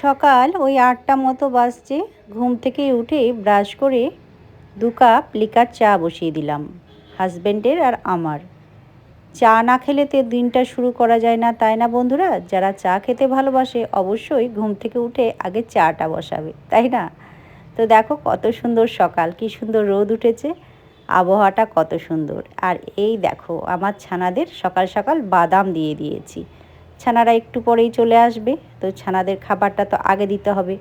সকাল ওই আটটা মতো বাজছে। ঘুম থেকে উঠে ব্রাশ করে দু কাপ লিকার চা বসিয়ে দিলাম হাজব্যান্ডের আর আমার। চা না খেলে তো দিনটা শুরু করা যায় না, তাই না বন্ধুরা? যারা চা খেতে ভালোবাসে অবশ্যই ঘুম থেকে উঠে আগে চাটা বসাবে, তাই না? তো দেখো কত সুন্দর সকাল, কি সুন্দর রোদ উঠেছে, আবহাওয়াটা কত সুন্দর। আর এই দেখো, আমার ছানাদের সকাল সকাল বাদাম দিয়ে দিয়েছি। ছানারা একটু পরেই চলে আসবে। তো ছানাদের খাবারটা তো আগে দিতে হবে।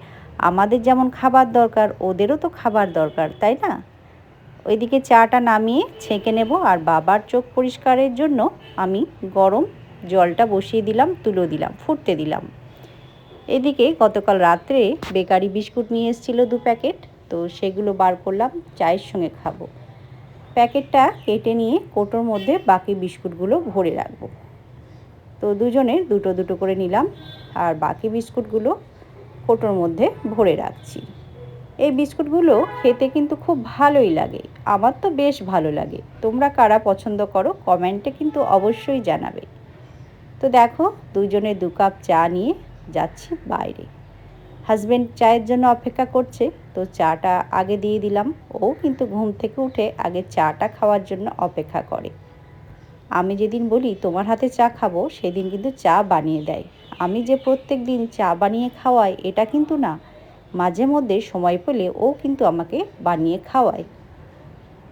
আমাদের যেমন খাবার দরকার, ওদেরও তো খাবার দরকার, তাই না? ওইদিকে চাটা নামিয়ে ছেঁকে নেব আর বাবার চোখ পরিষ্কারের জন্য আমি গরম জলটা বসিয়ে দিলাম, তুলো দিলাম, ফুটতে দিলাম। এদিকে গতকাল রাত্রে বেকারি বিস্কুট নিয়ে এসেছিল দু প্যাকেট। তো সেগুলো বার করলাম, চায়ের সঙ্গে খাব। প্যাকেটটা কেটে নিয়ে কোটোর মধ্যে বাকি বিস্কুটগুলো ভরে রাখব। তো দুজনের দুটো দুটো করে নিলাম আর বাকি বিস্কুটগুলো কোটোর মধ্যে ভরে রাখছি। এই বিস্কুটগুলো খেতে কিন্তু খুব ভালোই লাগে, আমার তো বেশ ভালো লাগে। তোমরা কারা পছন্দ করো কমেন্টে কিন্তু অবশ্যই জানাবে। তো দেখো, দুজনে দু কাপ চা নিয়ে যাচ্ছি বাইরে। হাজব্যান্ড চায়ের জন্য অপেক্ষা করছে, তো চাটা আগে দিয়ে দিলাম। ও কিন্তু ঘুম থেকে উঠে আগে চাটা খাওয়ার জন্য অপেক্ষা করে। আমি যেদিন বলি, তোমার হাতে চা খাব, সেদিন কিন্তু চা বানিয়ে দেয়। আমি যে প্রত্যেক দিন চা বানিয়ে খাওয়াই, এটা কিন্তু না। মাঝে মধ্যে সময় পেলে ও কিন্তু আমাকে বানিয়ে খাওয়ায়।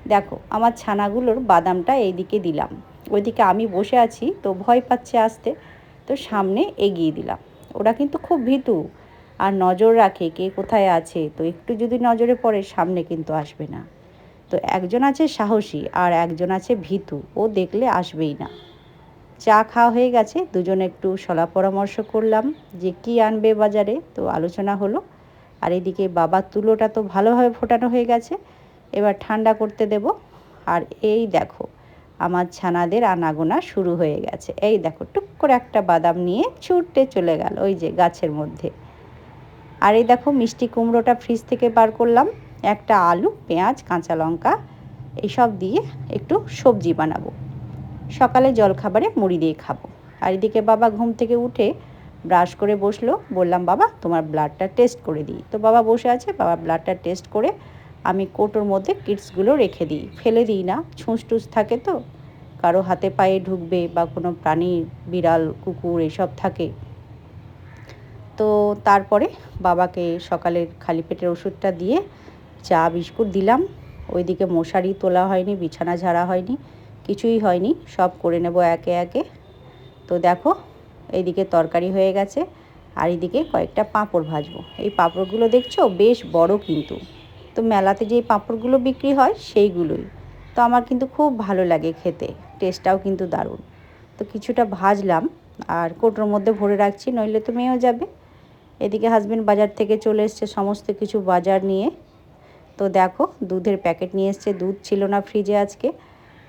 দেখো, আমার ছানাগুলোর বাদামটা এইদিকে দিলাম। ওইদিকে আমি বসে আছি, তো ভয় পাচ্ছে আসতে। তো সামনে এগিয়ে দিলাম। ওরা কিন্তু খুব ভীতু। আর নজর রাখে কে কোথায় আছে। তো একটু যদি নজরে পড়ে, সামনে কিন্তু আসবে না। তো একজন আছে সাহসী আর একজন আছে ভীতু, ও দেখলে আসবেই না। চা খাওয়া হয়ে গেছে, দুজন একটু সলা পরামর্শ করলাম যে কি আনবে বাজারে, তো আলোচনা হলো। আর এদিকে বাবার তুলোটা তো ভালোভাবে ফোটানো হয়ে গেছে, এবার ঠান্ডা করতে দেব। আর এই দেখো, আমার ছানাদের আনাগোনা শুরু হয়ে গেছে। এই দেখো, টুক করে একটা বাদাম নিয়ে ছুটতে চলে গেল ওই যে গাছের মধ্যে। আর এই দেখো, মিষ্টি কুমড়োটা ফ্রিজ থেকে বার করলাম। একটা আলু, পেঁয়াজ, কাঁচা লঙ্কা এইসব দিয়ে একটু সবজি বানাবো। সকালে জলখাবারে মুড়ি দিয়ে খাব। আর এদিকে বাবা ঘুম থেকে উঠে ব্রাশ করে বসল। বললাম, বাবা, তোমার ব্লাডটা টেস্ট করে দিই। তো বাবা বসে আছে। বাবা ব্লাডটা টেস্ট করে আমি কোটোর মধ্যে কিটসগুলো রেখে দিই। ফেলে দিই না ছুঁচ টুস থাকে তো। কারও হাতে পায়ে ঢুকবে বা কোনো প্রাণী, বিড়াল, কুকুর এসব থাকে। তো তারপরে বাবাকে সকালের খালি পেটের ওষুধটা দিয়ে চা, বিস্কুট দিলাম। ওইদিকে মশারি তোলা হয়নি, বিছানা ঝাড়া হয়নি, কিছুই হয়নি, সব করে নেব একে একে। তো দেখো, এইদিকে তরকারি হয়ে গেছে, আর এইদিকে কয়েকটা পাঁপড় ভাজবো। এই পাঁপড়গুলো দেখছ? বেশ বড় কিন্তু। তো মেলাতে যেই পাঁপড়গুলো বিক্রি হয়, সেইগুলোই। তো আমার কিন্তু খুব ভালো লাগে খেতে, টেস্টটাও কিন্তু দারুণ। তো কিছুটা ভাজলাম, আর কোটোর মধ্যে ভরে রাখছি, নইলে তো মেয়েও যাবে। এদিকে হাজব্যান্ড বাজার থেকে চলে এসছে, সমস্ত কিছু বাজার নিয়ে। তো দেখো, দুধের প্যাকেট নিয়ে এসছে। দুধ ছিল না ফ্রিজে আজকে।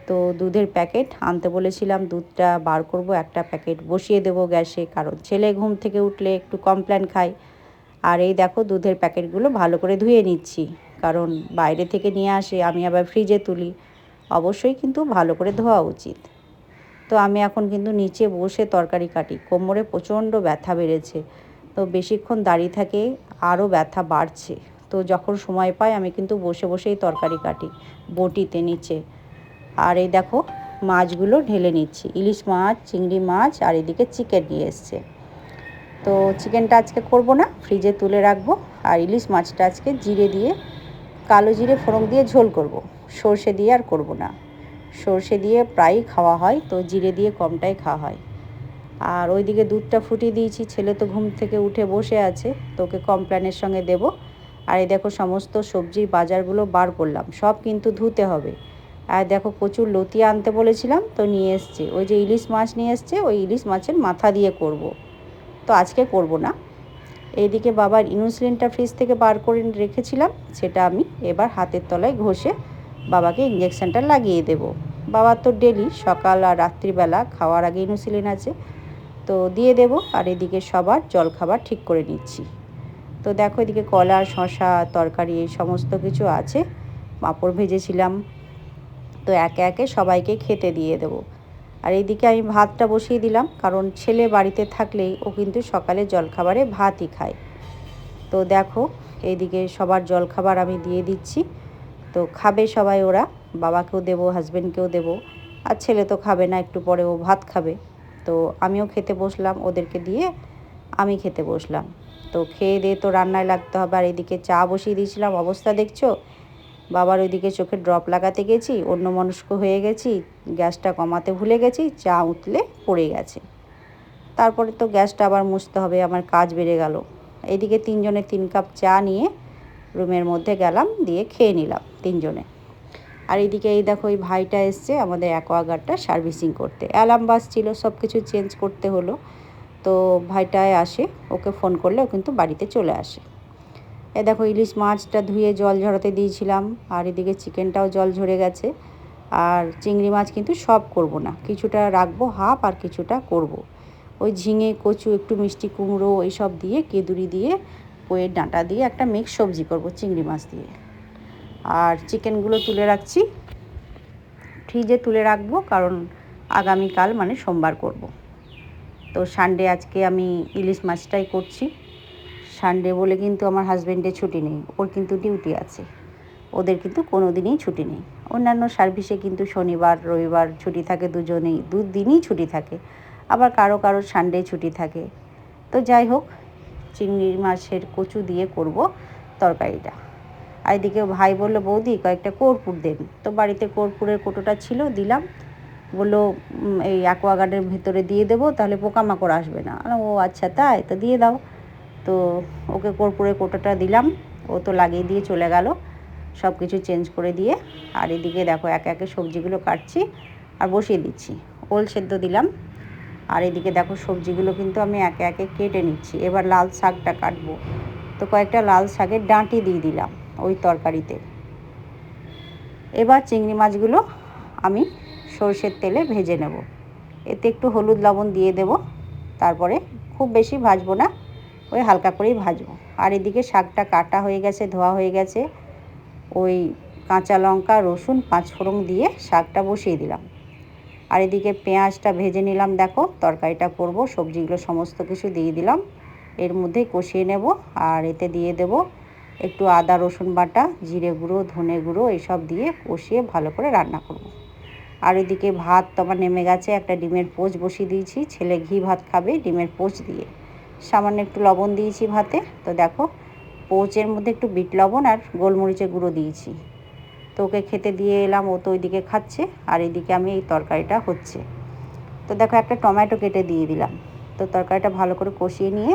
তো দুধের প্যাকেট আনতে বলেছিলাম, দুধটা বার করব, একটা প্যাকেট বসিয়ে দেবো গ্যাসে, কারণ ছেলে ঘুম থেকে উঠলে একটু কমপ্ল্যান খায়। আর এই দেখো, দুধের প্যাকেটগুলো ভালো করে ধুয়ে নিচ্ছি, কারণ বাইরে থেকে নিয়ে আসে, আমি আবার ফ্রিজে তুলি। অবশ্যই কিন্তু ভালো করে ধোয়া উচিত। তো আমি এখন কিন্তু নিচে বসে তরকারি কাটি। কোমরে প্রচণ্ড ব্যথা বেড়েছে। তো বেশিক্ষণ দাঁড়িয়ে থাকে আরও ব্যথা বাড়ছে। তো যখন সময় পাই, আমি কিন্তু বসে বসেই তরকারি কাটি, বটিতে নিচে। আর এই দেখো, মাছগুলো ঢেলে নিচ্ছি। ইলিশ মাছ, চিংড়ি মাছ, আর এদিকে চিকেন নিয়ে এসছে। তো চিকেনটা আজকে করব না, ফ্রিজে তুলে রাখব। আর ইলিশ মাছটা আজকে জিরে দিয়ে, কালো জিরে ফোড়ন দিয়ে ঝোল করব। সর্ষে দিয়ে আর করব না। সর্ষে দিয়ে প্রায়ই খাওয়া হয়, তো জিরে দিয়ে কমটাই খাওয়া হয়। আর ওইদিকে দুধটা ফুটিয়ে দিয়েছি, ছেলে তো ঘুম থেকে উঠে বসে আছে, তোকে কমপ্ল্যানের সঙ্গে দেব। আর এই দেখো সমস্ত সবজির বাজারগুলো বার করলাম, সব কিন্তু ধুতে হবে। আর দেখো প্রচুর লতি আনতে বলেছিলাম, তো নিয়ে এসছে। ওই যে ইলিশ মাছ নিয়ে এসছে, ওই ইলিশ মাছের মাথা দিয়ে করব। তো আজকে করব না। এইদিকে বাবার ইনসুলিনটা ফ্রিজ থেকে বার করে রেখেছিলাম, সেটা আমি এবার হাতের তলায় ঘষে বাবাকে ইঞ্জেকশানটা লাগিয়ে দেব। বাবার তো ডেলি সকাল আর রাত্রিবেলা খাওয়ার আগে ইনসুলিন আছে। তো দিয়ে দেব, আর এদিকে সবার জলখাবার ঠিক করে নিচ্ছি। তো দেখো এদিকে কলা শশা তরকারি এই সমস্ত কিছু আছে। পাঁপড় ভেজেছিলাম। তো একে একে সবাইকে খেতে দিয়ে দেবো। আর এইদিকে আমি ভাতটা বসিয়ে দিলাম, কারণ ছেলে বাড়িতে থাকলেই ও কিন্তু সকালে জলখাবারে ভাতই খায়। তো দেখো এইদিকে সবার জলখাবার আমি দিয়ে দিচ্ছি। তো খাবে সবাই ওরা, বাবাকেও দেবো হাজব্যান্ডকেও দেবো, আর ছেলে তো খাবে না, একটু পরে ও ভাত খাবে। তো আমিও খেতে বসলাম, ওদেরকে দিয়ে আমি খেতে বসলাম। তো খেয়ে দিয়ে তো রান্নায় লাগতে হবে। আর এদিকে চা বসিয়ে দিয়েছিলাম। অবস্থা দেখছ? বাবার ওইদিকে চোখে ড্রপ লাগাতে গেছি অন্য মনস্ক হয়ে গেছি, গ্যাসটা কমাতে ভুলে গেছি, চা উতলে পড়ে গেছে। তারপরে তো গ্যাসটা আবার মুছতে হবে, আমার কাজ বেড়ে গেল। এইদিকে তিনজনে তিন কাপ চা নিয়ে রুমের মধ্যে গেলাম, দিয়ে খেয়ে নিলাম তিনজনে। আর এদিকে এই দেখো ওই ভাইটা এসছে আমাদের অ্যাকোয়াগার্ডটা সার্ভিসিং করতে। অ্যালার্ম বাস ছিল সব কিছু চেঞ্জ করতে হলো। তো ভাইটায় আসে, ওকে ফোন করলে ও কিন্তু বাড়িতে চলে আসে এ দেখো ইলিশ মাছটা ধুয়ে জল ঝরাতে দিয়েছিলাম, আর এদিকে চিকেনটাও জল ঝরে গেছে আর চিংড়ি মাছ কিন্তু সব করব না, কিছুটা রাখব হাফ আর কিছুটা করব। ওই ঝিঙে, কচু, একটু মিষ্টি কুমড়ো এইসব দিয়ে, কেঁদুরি দিয়ে কইয়ের ডাঁটা দিয়ে একটা মিক্স সবজি করব চিংড়ি মাছ দিয়ে আর চিকেনগুলো তুলে রাখছি, ফ্রিজে তুলে রাখব, কারণ আগামীকাল মানে সোমবার করব। তো সানডে আজকে আমি ইলিশ মাছটাই করছি। সানডে বলে কিন্তু আমার হাজব্যান্ডের ছুটি নেই, ওর কিন্তু ডিউটি আছে। ওদের কিন্তু কোনো দিনই ছুটি নেই। অন্যান্য সার্ভিসে কিন্তু শনিবার, রবিবার ছুটি থাকে দুজনেই দু দিনই ছুটি থাকে। আবার কারও কারও সানডে ছুটি থাকে। তো যাই হোক, চিংড়ি মাছের কচু দিয়ে করব তরকারিটা। আর এদিকে ভাই বলল, বৌদি, কয়েকটা কর্পূর দেন। তো বাড়িতে কর্পূরের কোটোটা ছিল দিলাম। বলল এই অ্যাকোয়াগার্ডের ভেতরে দিয়ে দেবো, তাহলে পোকামাকড় আসবে না। ও আচ্ছা তাই? তো দিয়ে দাও। তো ওকে কর্পূরের কোটাটা দিলাম, ও তো লাগিয়ে দিয়ে চলে গেল। সব কিছু চেঞ্জ করে দিয়ে আর এদিকে দেখো, একে একে সবজিগুলো কাটছি আর বসিয়ে দিচ্ছি। ওল সেদ্ধ দিলাম। আর এদিকে দেখো, সবজিগুলো কিন্তু আমি একে একে কেটে নিচ্ছি। এবার লাল শাকটা কাটবো। তো কয়েকটা লাল শাকের ডাঁটি দিয়ে দিলাম ওই তরকারিতে। এবার চিংড়ি মাছগুলো আমি সর্ষের তেলে ভেজে নেব। এতে একটু হলুদ লবণ দিয়ে দেব। তারপরে খুব বেশি ভাজবো না, ওই হালকা করেই ভাজবো। আর এদিকে শাকটা কাটা হয়ে গেছে, ধোয়া হয়ে গেছে। ওই কাঁচা লঙ্কা, রসুন পাঁচফোড়ন দিয়ে শাকটা বসিয়ে দিলাম। আর এদিকে পেঁয়াজটা ভেজে নিলাম, দেখো। তরকারিটা করব, সবজিগুলো সমস্ত কিছু দিয়ে দিলাম। এর মধ্যেই কষিয়ে নেব। আর এতে দিয়ে দেব একটু আদা, রসুন বাটা, জিরে গুঁড়ো, ধনে গুঁড়ো এসব দিয়ে কষিয়ে ভালো করে রান্না করব। আর এদিকে ভাত তো আমার নেমে গেছে, একটা ডিমের পোচ বসিয়ে দিয়েছি। ছেলে ঘি ভাত খাবে ডিমের পোচ দিয়ে। সামান্য একটু লবণ দিয়েছি ভাতে। তো দেখো, পোচের মধ্যে একটু বিট লবণ আর গোলমরিচের গুঁড়ো দিয়েছি। তো ওকে খেতে দিয়ে এলাম, ও তো ওইদিকে খাচ্ছে আর এদিকে আমি এই তরকারিটা হচ্ছে। তো দেখো, একটা টমেটো কেটে দিয়ে দিলাম। তো তরকারিটা ভালো করে কষিয়ে নিয়ে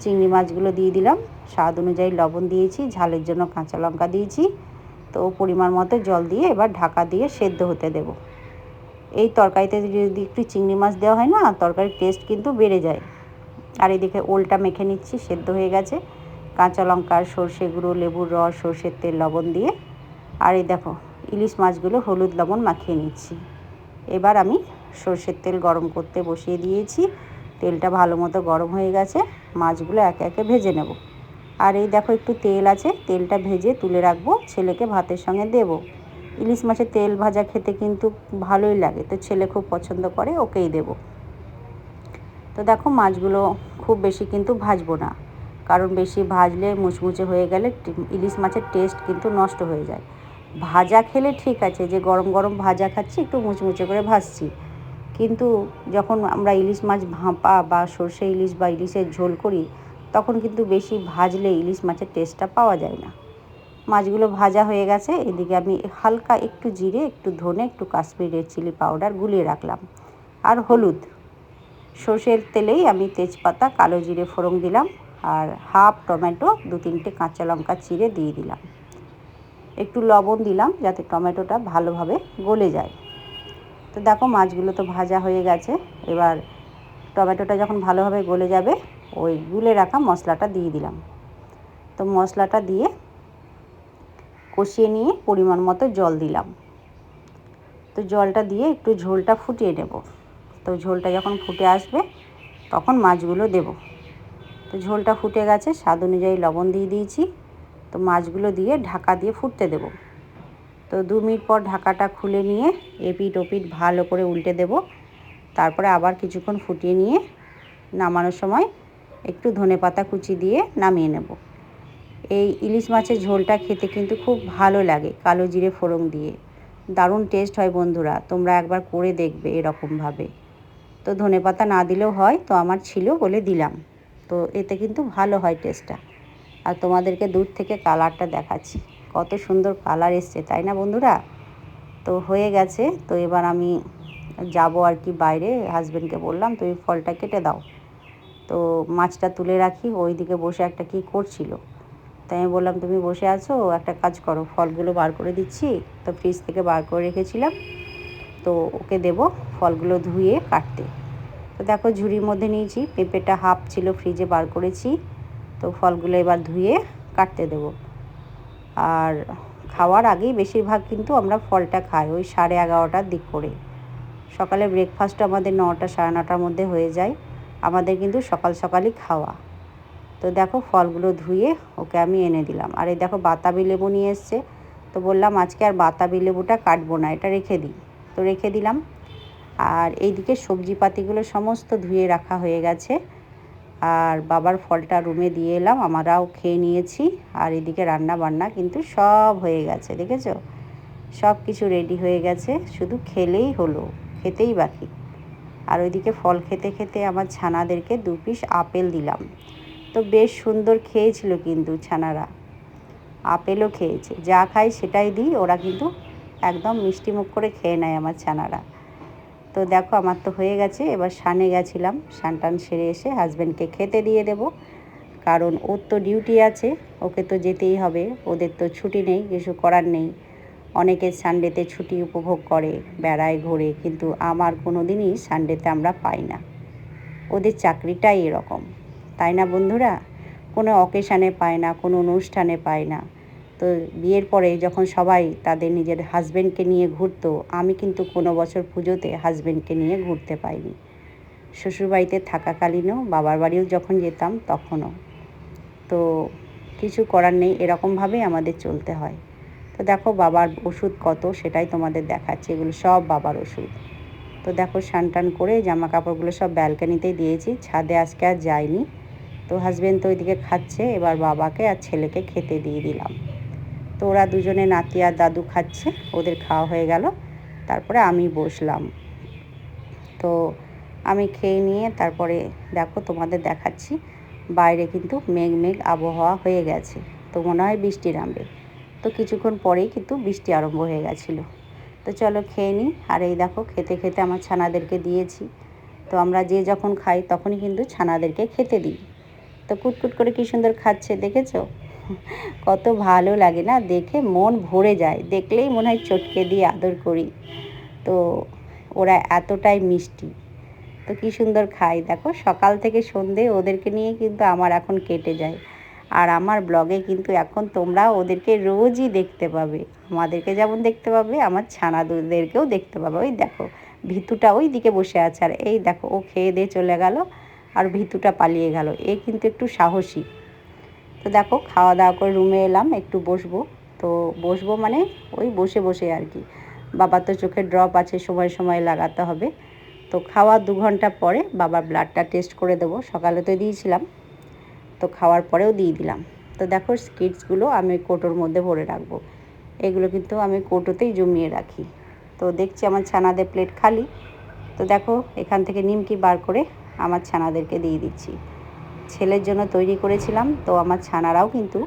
চিংড়ি মাছগুলো দিয়ে দিলাম। স্বাদ অনুযায়ী লবণ দিয়েছি, ঝালের জন্য কাঁচা লঙ্কা দিয়েছি। তো পরিমাণ মতো জল দিয়ে এবার ঢাকা দিয়ে সেদ্ধ হতে দেব। এই তরকারিতে যদি একটু চিংড়ি মাছ দেওয়া হয় না, তরকারির টেস্ট কিন্তু বেড়ে যায়। আর এদিকে ওলটা মেখে নিচ্ছি, সেদ্ধ হয়ে গেছে। কাঁচা লঙ্কা, সর্ষে গুঁড়ো, লেবুর রস, সর্ষের তেল, লবণ দিয়ে। আর এই দেখো, ইলিশ মাছগুলো হলুদ লবণ মাখিয়ে নিচ্ছি। এবার আমি সর্ষের তেল গরম করতে বসিয়ে দিয়েছি। তেলটা ভালো মতো গরম হয়ে গেছে, মাছগুলো একে একে ভেজে নেব। আর এই দেখো একটু তেল আছে, তেলটা ভেজে তুলে রাখব, ছেলেকে ভাতের সঙ্গে দেব। ইলিশ মাছের তেল ভাজা খেতে কিন্তু ভালোই লাগে। তো ছেলে খুব পছন্দ করে, ওকেই দেব। তো দেখো মাছগুলো খুব বেশি কিন্তু ভাজবো না। কারণ বেশি ভাজলে মুচমুচে হয়ে গেলে ইলিশ মাছের টেস্ট কিন্তু নষ্ট হয়ে যায়। ভাজা খেলে ঠিক আছে, যে গরম গরম ভাজা খাচ্ছি, একটু মুচমুচে করে ভাজছি। কিন্তু যখন আমরা ইলিশ মাছ ভাঁপা বা সর্ষে ইলিশ বা ইলিশের ঝোল করি, তখন কিন্তু বেশি ভাজলে ইলিশ মাছের টেস্টটা পাওয়া যায় না। মাছগুলো ভাজা হয়ে গেছে। এদিকে আমি হালকা একটু জিরে, একটু ধনে, একটু কাশ্মীর রেড চিলি পাউডার গুলিয়ে রাখলাম। আর হলুদ। সর্ষের তেলেই আমি তেজপাতা, কালো জিরে ফোড়ন দিলাম আর হাফ টমেটো, দু তিনটে কাঁচা লঙ্কা চিরে দিয়ে দিলাম। একটু লবণ দিলাম যাতে টমেটোটা ভালোভাবে গলে যায়। তো দেখো মাছগুলো তো ভাজা হয়ে গেছে। এবার টমেটোটা যখন ভালোভাবে গলে যাবে, ওই গুলে রাখা মশলাটা দিয়ে দিলাম। তো মশলাটা দিয়ে কষিয়ে নিয়ে পরিমাণ মতো জল দিলাম। তো জলটা দিয়ে একটু ঝোলটা ফুটিয়ে নেব। তো ঝোলটা যখন ফুটে আসবে, তখন মাছগুলো দেব। তো ঝোলটা ফুটে গেছে, স্বাদ অনুযায়ী লবণ দিয়ে দিয়েছি। তো মাছগুলো দিয়ে ঢাকা দিয়ে ফুটতে দেব। তো দু মিনিট পর ঢাকাটা খুলে নিয়ে এপিট ওপিট ভালো করে উল্টে দেব। তারপরে আবার কিছুক্ষণ ফুটিয়ে নিয়ে নামানোর সময় একটু ধনে পাতা কুচি দিয়ে নামিয়ে নেব। এই ইলিশ মাছের ঝোলটা খেতে কিন্তু খুব ভালো লাগে কালো জিরে ফোড়ন দিয়ে। দারুণ টেস্ট হয় বন্ধুরা, তোমরা একবার করে দেখবে এরকমভাবে। তো ধনে পাতা না দিলেও হয়, তো আমার ছিল বলে দিলাম। তো এতে কিন্তু ভালো হয় টেস্টটা আর তোমাদেরকে দূর থেকে কালারটা দেখাচ্ছি। কত সুন্দর কালার এসছে, তাই না বন্ধুরা? তো হয়ে গেছে, তো এবার আমি যাব আর কি বাইরে হাজব্যান্ডকে বললাম, তুমি ফলটা কেটে দাও। তো মাছটা তুলে রাখি ওই দিকে বসে একটা কি করছিল? তাই আমি বললাম, তুমি বসে আছো, একটা কাজ করো, ফলগুলো বার করে দিচ্ছি। তো ফ্রিজ থেকে বার করে রেখেছিলাম। তো ওকে দেব ফলগুলো ধুয়ে কাটতে। তো দেখো, ঝুড়ির মধ্যে নিয়েছি, পেঁপেটা হাফ ছিল ফ্রিজে বার করেছি। তো ফলগুলো এবার ধুয়ে কাটতে দেব। আর খাওয়ার আগেই বেশিরভাগ কিন্তু আমরা ফলটা খাই, ওই সাড়ে এগারোটার দিক করে। সকালে ব্রেকফাস্ট আমাদের নটা, সাড়ে নটার মধ্যে হয়ে যায়। আমাদের কিন্তু সকাল সকালই খাওয়া। তো দেখো ফলগুলো ধুয়ে ওকে আমি এনে দিলাম। আর এই দেখো বাতাবি লেবু নিয়ে এসছে। তো বললাম আজকে আর বাতাবি লেবুটা কাটবো না, এটা রেখে দিই। তো রেখে দিলাম। আর এইদিকে সবজি পাতিগুলো সমস্ত ধুয়ে রাখা হয়ে গেছে। আর বাবার ফলটা রুমে দিয়ে এলাম, আমরাও খেয়ে নিয়েছি। আর এদিকে রান্না বান্না কিন্তু সব হয়ে গেছে, দেখেছ? সব কিছু রেডি হয়ে গেছে, শুধু খেলেই হলো, খেতেই বাকি। আর ওইদিকে ফল খেতে খেতে আমার ছানাদেরকে দু পিস আপেল দিলাম। তো বেশ সুন্দর খেয়েছিল কিন্তু ছানারা। আপেলও খেয়েছে। যা খায় সেটাই দিই, ওরা কিন্তু একদম মিষ্টি মুখ করে খেয়ে নেয় আমার ছানারা। তো দেখো, আমার তো হয়ে গেছে। এবার সানে গেছিলাম। সান টান সেরে এসে হাজব্যান্ডকে খেতে দিয়ে দেব। কারণ ওর তো ডিউটি আছে। ওকে তো যেতেই হবে। ওদের তো ছুটি নেই, কিছু করার নেই। অনেকে সানডেতে ছুটি উপভোগ করে, বেড়ায়, ঘোরে। কিন্তু আমার কোনো দিনই সানডেতে আমরা পাই না। ওদের চাকরিটাই এরকম। তাই না বন্ধুরা? কোনো অকেশানে পায় না, কোনো অনুষ্ঠানে পায় না। তো বিয়ের পরে যখন সবাই তাদের নিজের হাজব্যান্ডকে নিয়ে ঘুরতো, আমি কিন্তু কোনো বছর পুজোতে হাজব্যান্ডকে নিয়ে ঘুরতে পাইনি। শ্বশুরবাড়িতে থাকাকালীনও বাবার বাড়িও যখন যেতাম তখনও। তো কিছু করার নেই, এরকমভাবেই আমাদের চলতে হয়। তো দেখো বাবার ওষুধ কত, সেটাই তোমাদের দেখাচ্ছে, এগুলো সব বাবার ওষুধ। তো দেখো স্নান টান করে জামা কাপড়গুলো সব ব্যালকানিতেই দিয়েছি, ছাদে আজকে আর যাইনি। তো হাজব্যান্ড তো ওইদিকে খাচ্ছে, এবার বাবাকে আর ছেলেকে খেতে দিয়ে দিলাম। তো ওরা দুজনে নাতি আর দাদু খাচ্ছে, ওদের খাওয়া হয়ে গেল। তারপরে আমি বসলাম। তো আমি খেয়ে নিয়ে তারপরে দেখো তোমাদের দেখাচ্ছি, বাইরে কিন্তু মেঘ মেঘ আবহাওয়া হয়ে গেছে, তো মনে হয় বৃষ্টি নামবে। তো কিছুক্ষণ পরেই কিন্তু বৃষ্টি আরম্ভ হয়ে গেছিল। তো চলো খেয়ে নিই, আর এই দেখো খেতে খেতে আমার ছানাদেরকে দিয়েছি। তো আমরা যে যখন খাই তখনই কিন্তু ছানাদেরকে খেতে দিই। তো কুটকুট করে কী সুন্দর খাচ্ছে, দেখেছ? কত ভালো লাগে না? দেখে মন ভরে যায়। দেখলেই মনে হয় চটকে দিয়ে আদর করি। তো ওরা এতটাই মিষ্টি। তো কী সুন্দর খাই। দেখো, সকাল থেকে সন্ধে ওদেরকে নিয়ে কিন্তু আমার এখন কেটে যায়। আর আমার ব্লগে কিন্তু এখন তোমরা ওদেরকে রোজই দেখতে পাবে। আমাদেরকে যেমন দেখতে পাবে, আমার ছানাদেরকেও দেখতে পাবে। ওই দেখো, ভিতুটা ওই দিকে বসে আছে। আর এই দেখো, ও খেয়ে দিয়ে চলে গেল। আর ভিতুটা পালিয়ে গেল। এ কিন্তু একটু সাহসী। তো দেখো খাওয়া দাওয়া করে রুমে এলাম, একটু বসবো। তো বসবো মানে ওই বসে বসে আর কি। বাবার তো চোখের ড্রপ আছে, সময় সময় লাগাতে হবে। তো খাওয়া দু ঘণ্টা পরে বাবার ব্লাডটা টেস্ট করে দেবো। সকালে তো দিয়েছিলাম। তো খাওয়ার পরেও দিয়ে দিলাম। তো দেখো স্কিটসগুলো আমি কোটোর মধ্যে ভরে রাখব। এগুলো কিন্তু আমি কোটোতেই জমিয়ে রাখি। তো দেখছি আমার ছানাদের প্লেট খালি। তো দেখো, এখান থেকে নিমকি বার করে আমার ছানাদেরকে দিয়ে দিচ্ছি। ছেলের জন্য তৈরি করেছিলাম, তো আমার ছানারাও কিন্তু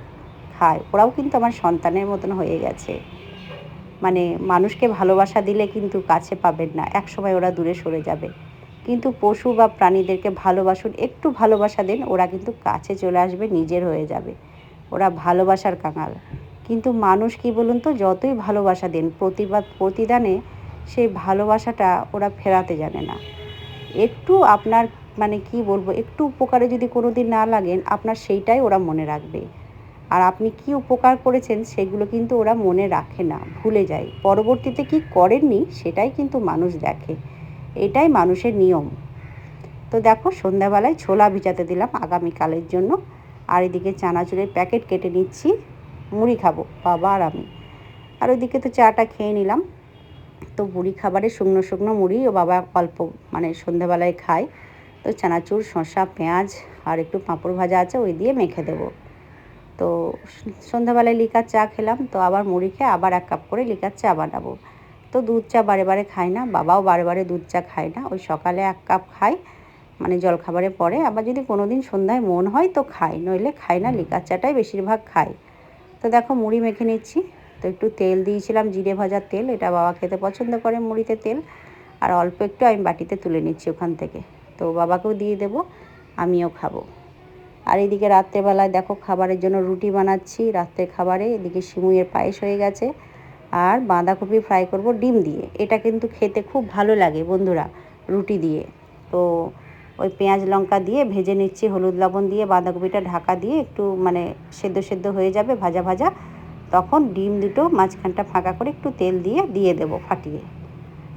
খায়। ওরাও কিন্তু আমার সন্তানের মতন হয়ে গেছে। মানে মানুষকে ভালোবাসা দিলে কিন্তু কাছে পাবেন না এক সময় ওরা দূরে সরে যাবে। কিন্তু পশু বা প্রাণীদেরকে ভালোবাসুন, একটু ভালোবাসা দেন, ওরা কিন্তু কাছে চলে আসবে, নিজের হয়ে যাবে। ওরা ভালোবাসার কাঙাল। কিন্তু মানুষ কি বলুন তো, যতই ভালোবাসা দেন, প্রতিবাদ, প্রতিদানে সেই ভালোবাসাটা ওরা ফেরাতে জানে না। একটু আপনার মানে কি বলব, একটু উপকারে যদি কোনো দিন না লাগেন, আপনার সেইটাই ওরা মনে রাখবে। আর আপনি কি উপকার করেছেন, সেগুলো কিন্তু ওরা মনে রাখে না, ভুলে যায়। পরবর্তীতে কি করেননি, সেটাই কিন্তু মানুষ দেখে। এটাই মানুষের নিয়ম। তো দেখো, সন্ধ্যাবেলায় ছোলা ভিজাতে দিলাম আগামীকালের জন্য। আর এদিকে চানাচুরের প্যাকেট কেটে নিচ্ছি, মুড়ি খাব, বাবা আর আমি। আর ওইদিকে তো চাটা খেয়ে নিলাম। তো মুড়ি খাবারে শুকনো শুকনো মুড়ি, ও বাবা অল্প মানে সন্ধ্যাবেলায় খায়। তো চানাচুর, শসা, পেঁয়াজ আর একটু পাঁপড় ভাজা আছে, ওই দিয়ে মেখে দেবো। তো সন্ধ্যাবেলায় লিকার চা খেলাম, তো আবার মুড়ি খেয়ে আবার এক কাপ করে লিকার চা বানাবো। তো দুধ চা বারে বারে খাই না, বাবাও বারে বারে দুধ চা খায় না, ওই সকালে এক কাপ খাই মানে জলখাবারের পরে। আবার যদি কোনো দিন সন্ধ্যায় মন হয় তো খাই, নইলে খাই না, লিকার চাটাই বেশিরভাগ খাই। তো দেখো মুড়ি মেখে নিচ্ছি, তো একটু তেল দিয়েছিলাম, জিরে ভাজার তেল, এটা বাবা খেতে পছন্দ করে মুড়িতে তেল। আর অল্প একটু আমি বাটিতে তুলে নিচ্ছি ওখান থেকে। তো বাবাকেও দিয়ে দেবো, আমিও খাব। আর এদিকে রাত্রেবেলায় দেখো খাবারের জন্য রুটি বানাচ্ছি, রাত্রে খাবারে এদিকে সিমুইয়ের পায়েস হয়ে গেছে। আর বাঁধাকপি ফ্রাই করব ডিম দিয়ে, এটা কিন্তু খেতে খুব ভালো লাগে বন্ধুরা রুটি দিয়ে। তো ওই পেঁয়াজ লঙ্কা দিয়ে ভেজে নিচ্ছি, হলুদ লবণ দিয়ে, বাঁধাকপিটা ঢাকা দিয়ে একটু মানে সেদ্ধ সেদ্ধ হয়ে যাবে, ভাজা ভাজা। তখন ডিম দুটো মাঝখানটা ফাঁকা করে একটু তেল দিয়ে দিয়ে দেবো ফাটিয়ে।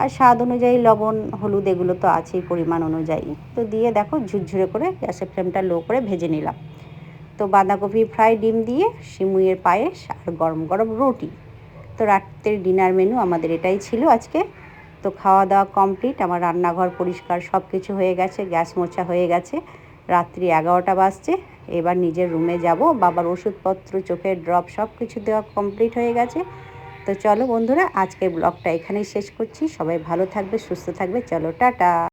আর স্বাদ অনুযায়ী লবণ, হলুদ এগুলো তো আছেই পরিমাণ অনুযায়ী। তো দিয়ে দেখো ঝুরঝুরে করে গ্যাসের ফ্লেমটা লো করে ভেজে নিলাম। তো বাঁধাকপি ফ্রাই ডিম দিয়ে শিমুইয়ের পায়েস আর গরম গরম রুটি। তো রাত্রের ডিনার মেনু আমাদের এটাই ছিল আজকে। তো খাওয়া দাওয়া কমপ্লিট, আমার রান্নাঘর পরিষ্কার সব কিছু হয়ে গেছে, গ্যাস মোছা হয়ে গেছে। রাত্রি এগারোটা বাজছে, এবার নিজের রুমে যাব। বাবার ওষুধপত্র, চোখের ড্রপ সব কিছু দেওয়া কমপ্লিট হয়ে গেছে। তো চলো বন্ধুরা, আজকের ব্লগটা এখানেই শেষ করছি। সবাই ভালো থাকবে, সুস্থ থাকবে। চলো, টাটা।